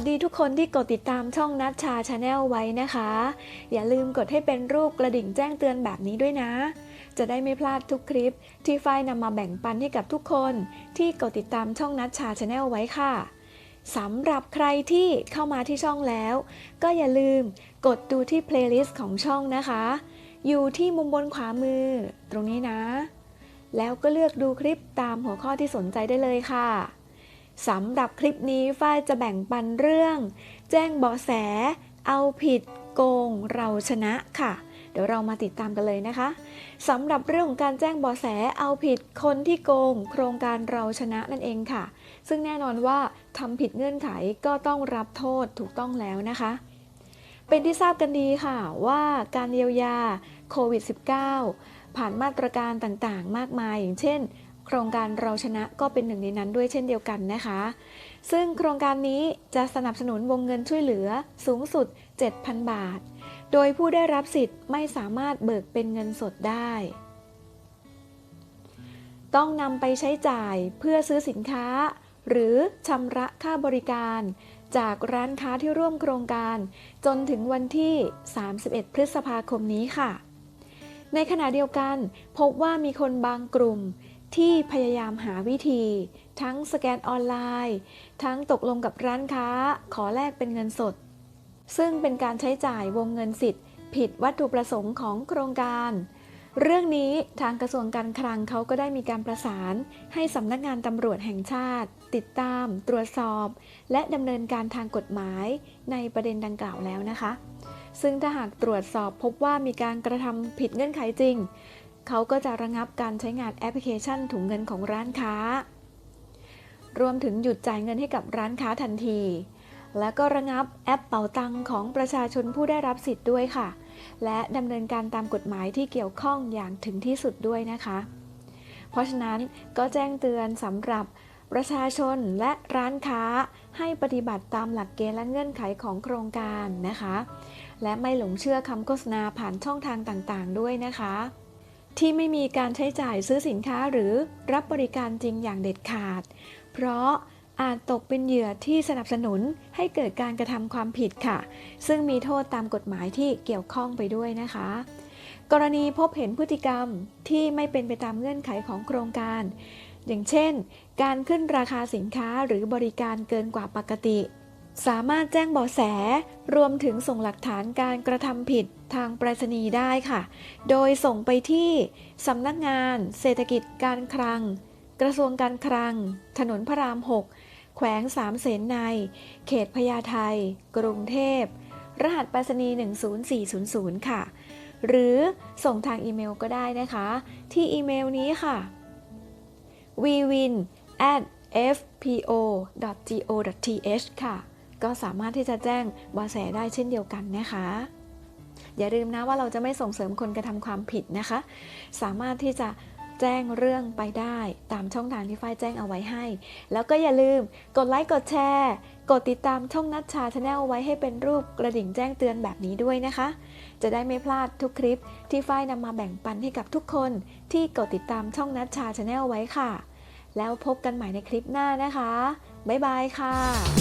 สดีทุกคนที่กดติดตามช่องนัชชาชาแนลไว้นะคะ อย่าลืมกดให้เป็นรูปกระดิ่งแจ้งเตือนแบบนี้ด้วยนะ จะได้ไม่พลาดทุกคลิป ที่ฝ้ายนำมาแบ่งปันให้กับทุกคน ที่กดติดตามช่องนัชชาชาแนลไว้ค่ะสำหรับใครที่เข้ามาที่ช่องแล้ว ก็อย่าลืมกดดูที่เพลย์ลิสต์ของช่องนะคะ อยู่ที่มุมบนขวามือ ตรงนี้นะ แล้วก็เลือกดูคลิปตามหัวข้อที่สนใจได้เลยค่ะ สำหรับคลิปนี้ฝ้ายจะแบ่งปันเรื่อง แจ้งเบาะแส เอาผิด โกง เราชนะค่ะ เดี๋ยวเรามาติดตามกันเลยนะคะสำหรับเรื่องของการแจ้งเบาะแสเอาผิดคนที่โกง โครงการเราชนะนั่นเองค่ะ ซึ่งแน่นอนว่าทำผิดเงื่อนไขก็ต้องรับโทษถูกต้องแล้วนะคะ เป็นที่ทราบกันดีค่ะว่าการเยียวยาโควิด -19 ผ่านมาตรการต่างๆ มากมายอย่างเช่น ครงการเราชนะก็เป็นหนึ่งในนั้นด้วยเช่นเดียวกันนะคะ ซึ่งโครงการนี้จะสนับสนุนวงเงินช่วยเหลือสูงสุด 7,000 บาท โดยผู้ได้รับสิทธิ์ไม่สามารถเบิกเป็นเงินสดได้ ต้องนำไปใช้จ่ายเพื่อซื้อสินค้า หรือชำระค่าบริการ จากร้านค้าที่ร่วมโครงการ จนถึงวันที่ 31 พฤษภาคมนี้ค่ะ ในขณะเดียวกันพบว่ามีคนบางกลุ่ม ที่พยายามหาวิธี ทั้งสแกนออนไลน์ ทั้งตกลงกับร้านค้า ขอแลกเป็นเงินสด ซึ่งเป็นการใช้จ่ายวงเงินสิทธิ์ ผิดวัตถุประสงค์ของโครงการ เรื่องนี้ทางกระทรวงการคลังเขาก็ได้มีการประสาน ให้สำนักงานตำรวจแห่งชาติ ติดตาม ตรวจสอบ และดำเนินการทางกฎหมายในประเด็นดังกล่าวแล้วนะคะซึ่งถ้าหากตรวจสอบพบว่ามีการกระทำผิดเงื่อนไขจริง เขาก็จะระงับการใช้งานแอปพลิเคชันถุงเงินของร้านค้า รวมถึงหยุดจ่ายเงินให้กับร้านค้าทันที และก็ระงับแอปเป๋าตังของประชาชนผู้ได้รับสิทธิ์ด้วยค่ะ และดำเนินการตามกฎหมายที่เกี่ยวข้องอย่างถึงที่สุดด้วยนะคะ เพราะฉะนั้นก็แจ้งเตือนสำหรับประชาชนและร้านค้าให้ปฏิบัติตามหลักเกณฑ์และเงื่อนไขของโครงการนะคะ และไม่หลงเชื่อคำโฆษณาผ่านช่องทางต่างๆ ด้วยนะคะ ที่ไม่มีการใช้จ่ายซื้อสินค้าหรือรับบริการจริงอย่างเด็ดขาด เพราะอาจตกเป็นเหยื่อที่สนับสนุนให้เกิดการกระทำความผิดค่ะ ซึ่งมีโทษตามกฎหมายที่เกี่ยวข้องไปด้วยนะคะ กรณีพบเห็นพฤติกรรมที่ไม่เป็นไปตามเงื่อนไขของโครงการ อย่างเช่น การขึ้นราคาสินค้าหรือบริการเกินกว่าปกติ สามารถแจ้งเบาะแส รวมถึงส่งหลักฐานการกระทำผิดทางไปรษณีย์ได้ค่ะ โดยส่งไปที่สำนักงาน เศรษฐกิจการคลัง กระทรวงการคลัง ถนนพระราม 6 แขวงสามเสนใน เขตพญาไทกรุงเทพ รหัสไปรษณีย์ 10400 ค่ะ หรือส่งทางอีเมลก็ได้นะคะ ที่อีเมลนี้ค่ะ vwin fpo go th ค่ะ ก็สามารถที่จะแจ้งเบาะแสได้เช่นเดียวกันนะคะ อย่าลืมนะว่าเราจะไม่ส่งเสริมคนกระทำความผิดนะคะ สามารถที่จะแจ้งเรื่องไปได้ตามช่องทางที่ฝ้ายแจ้งเอาไว้ให้ แล้วก็อย่าลืมกดไลค์กดแชร์กดติดตามช่องนัชชาชาแนลไว้ให้เป็นรูปกระดิ่งแจ้งเตือนแบบนี้ด้วยนะคะ จะได้ไม่พลาดทุกคลิปที่ฝ้ายนำมาแบ่งปันให้กับทุกคนที่กดติดตามช่องนัชชาชาแนลไว้ค่ะ แล้วพบกันใหม่ในคลิปหน้านะคะ บ๊ายบายค่ะ